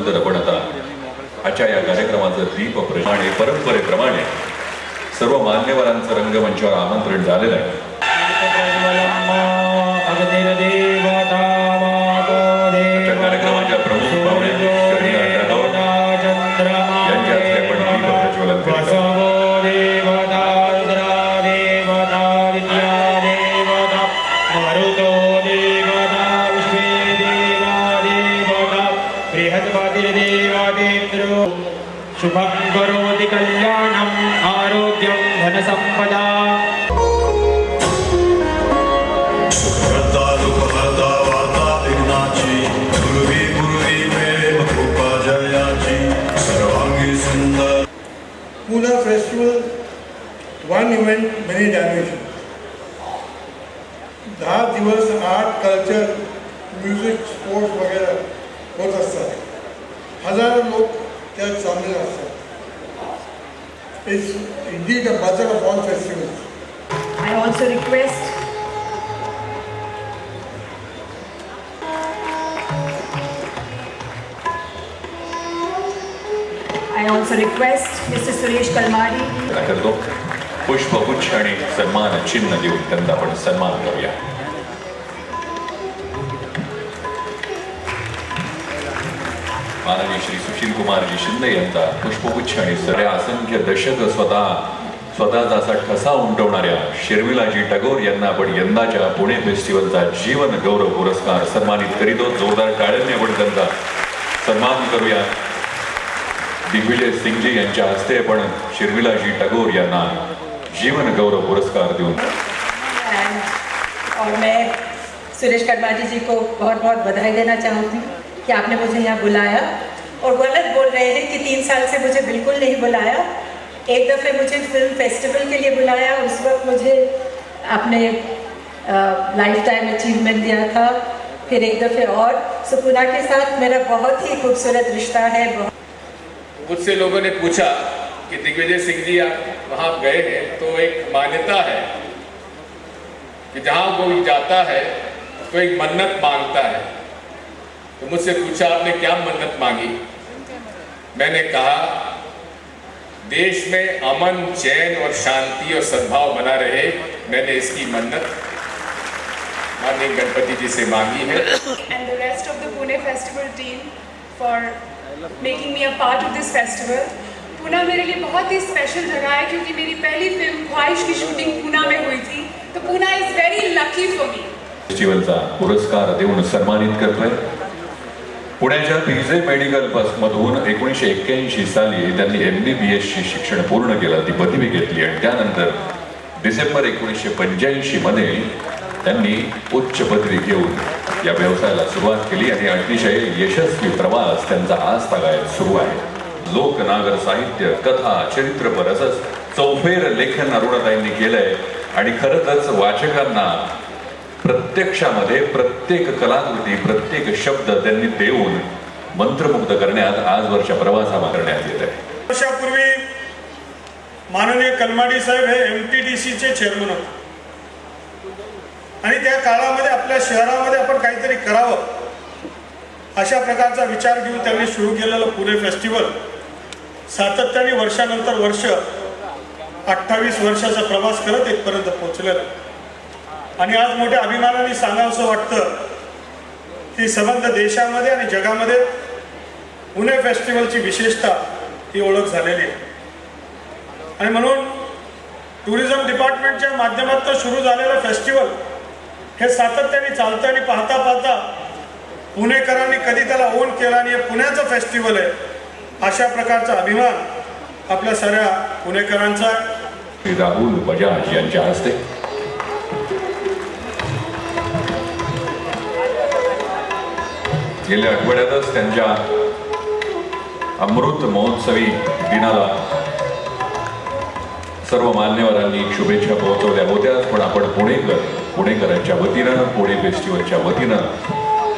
नंतर आपण आता आजच्या या कार्यक्रमाचं दीप प्रमाणे परंपरेप्रमाणे सर्व मान्यवरांचं रंगमंचावर आमंत्रण झालेलं आहे. कार्यक्रमाच्या प्रमुख पाहुण्या यांच्या हस्ते आपण दीप बृहस्पतिर्देवादेन्द्रो शुभं करोति कल्याणम् आरोग्यं धनसम्पदा। Pune festival, one event, many dimensions. दहा दिवस आर्ट कल्चर म्युझिक स्पोर्ट्स वगैरे होत असतात. हजारो लोक त्यात सामील असतात. It's indeed a mother of all festivals I also request I also request Mr. Suresh करतो पुष्पगुच्छ आणि सन्मान चिन्ह देऊन त्यांचा आपण सन्मान करूया. माननीय श्री सुशील कुमारजी शिंदे यांचा पुष्पगुच्छ आणि सगळ्या असंख्य दशक स्वतः स्वतःचा असा ठसा उमटवणाऱ्या शर्मिलाजी टगोर यांना आपण यंदाच्या पुणे फेस्टिवलचा जीवन गौरव पुरस्कार सन्मानित करीतो जोरदार टाळ्यांनी आपण त्यांचा सन्मान करूया. दिग्विजय सिंगजी यांच्या हस्ते आपण शर्मिलाजी टगोर यांना जीवन गौरव पुरस्कार देऊन. और uh, मैं सुरेश कर्माजी जी को बहुत बहुत बधाई देना चाहूँगी। कि आपने मुझे यहाँ बुलाया और गलत बोल रहे हैं कि तीन साल से मुझे बिल्कुल नहीं बुलाया। एक दफ़े मुझे फ़िल्म फेस्टिवल के लिए बुलाया, उस वक्त मुझे आपने लाइफ टाइम अचीवमेंट दिया था। फिर एक दफ़े और, सुपुना के साथ मेरा बहुत ही खूबसूरत रिश्ता है मुझसे लोगों ने पूछा कि दिग्विजय सिंह जी, आप वहाँ गए हैं तो एक मान्यता है कि जहाँ कोई जाता है तो एक मन्नत माँगता है। तो मुझसे पूछा आपने क्या मन्नत मांगी? मैंने कहा देश में अमन चैन और शांति और सद्भाव बना रहे मैंने इसकी मन्नत माननीय गणपति जी से मांगी है। And the rest of the Pune Festival team for making me a part of this festival. Poona मेरे लिए बहुत ही स्पेशल जगह है क्योंकि मेरी पहली फ़िल्म ख्वाहिश की शूटिंग पूना में हुई थी। तो Poona is very lucky for me फेस्टिवलचा पुरस्कार देऊन सन्मानित करतोय। पुण्याच्या पीजे मेडिकल मधून एकोणीसशे एक्क्याऐंशी साली त्यांनी एम बी बी एसची शिक्षण पूर्ण केलं ती पदवी घेतली आणि त्यानंतर डिसेंबर एकोणीसशे पंच्याऐंशी मध्ये त्यांनी उच्च पदवी घेऊन या व्यवसायाला सुरुवात केली आणि अतिशय यशस्वी प्रवास त्यांचा आज तागायत सुरू आहे. लोकनागर साहित्य कथा चरित्रपर असंच चौफेर लेखन अरुणाताईंनी केलंय आणि खरंच वाचकांना प्रत्यक्षामध्ये प्रत्येक कलाकृती प्रत्येक शब्द त्यांनी देऊन मंत्रमुग्ध करण्यात आजवरच्या प्रवासामा करण्यात येत आहे. वर्षापूर्वी माननीय कलमाडी साहेब हे एम टी डी सीचे चेअरमन होते. आणि त्या काळामध्ये आपल्या शहरामध्ये आपण काहीतरी करावं अशा प्रकारचा विचार घेऊन त्यांनी सुरू केलेलं पुणे फेस्टिवल सातत्याने वर्षानंतर वर्ष अठ्ठावीस वर्षाचा प्रवास करत इथपर्यंत पोहोचलेला. आणि आज मोठ्या अभिमानाने सांगावंसं वाटतं की संबंध देशामध्ये आणि जगामध्ये पुणे फेस्टिवलची विशेषता ही ओळख झालेली आहे. आणि म्हणून टुरिझम डिपार्टमेंटच्या माध्यमातून सुरू झालेलं फेस्टिवल हे सातत्याने चालतं आणि पाहता पाहता पुणेकरांनी कधी त्याला ओन केला आणि हे पुण्याचं फेस्टिवल आहे अशा प्रकारचा अभिमान आपल्या साऱ्या पुणेकरांचा आहे. राहुल बजाज यांच्या हस्ते. गेल्या आठवड्यातच त्यांच्या अमृत महोत्सवी दिनाला सर्व मान्यवरांनी शुभेच्छा पोहोचवल्या होत्या. पण आपण पुणेकर पुणेकरांच्या वतीनं पुणे फेस्टिवलच्या वतीनं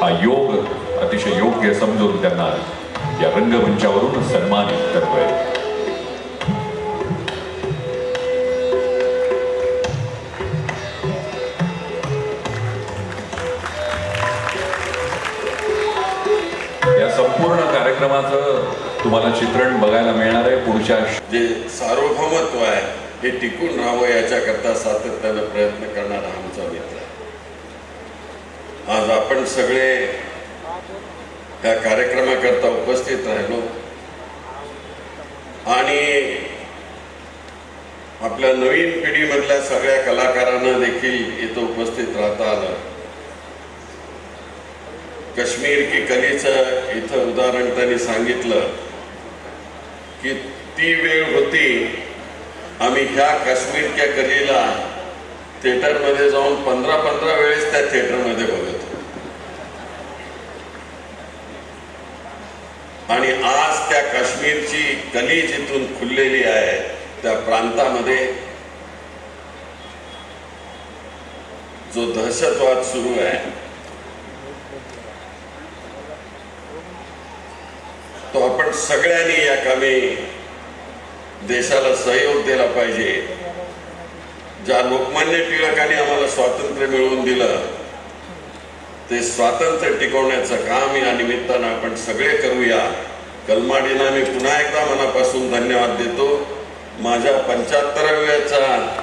हा योग अतिशय योग्य समजून त्यांना या रंगमंचावरून सन्मानित करतोय. तुम्हाला चित्रण बघायला मिळणार आहे पुढच्या जे सार्वभौमत्व आहे हे टिकून राहावं याच्याकरता सातत्यानं प्रयत्न करणारा आमचा मित्र आहे. आज आपण सगळे या कार्यक्रमाकरता उपस्थित राहिलो. आणि आपल्या नवीन पिढीमधल्या सगळ्या कलाकारांना देखील इथं उपस्थित राहता आलं. काश्मीर की कलेचं इथं उदाहरण त्यांनी सांगितलं. की ती वेळ होती. आम्ही ह्या काश्मीरच्या कलेला थिएटरमध्ये जाऊन पंधरा पंधरा वेळेस त्या थिएटरमध्ये बघत आणि आज त्या काश्मीरची कली जिथून खुललेली आहे त्या प्रांतामध्ये जो दहशतवाद सुरू आहे तो आपण सगळ्यांनी या कामी देशाला सहयोग दिला पाहिजे. ज्या लोकमान्य टिळकांनी आम्हाला स्वातंत्र्य मिळवून दिलं ते स्वातंत्र्य टिकवण्याचं काम या निमित्तानं आपण सगळे करूया. कलमाडीना मी पुन्हा एकदा मनापासून धन्यवाद देतो. माझ्या पंच्याहत्तराव्याचा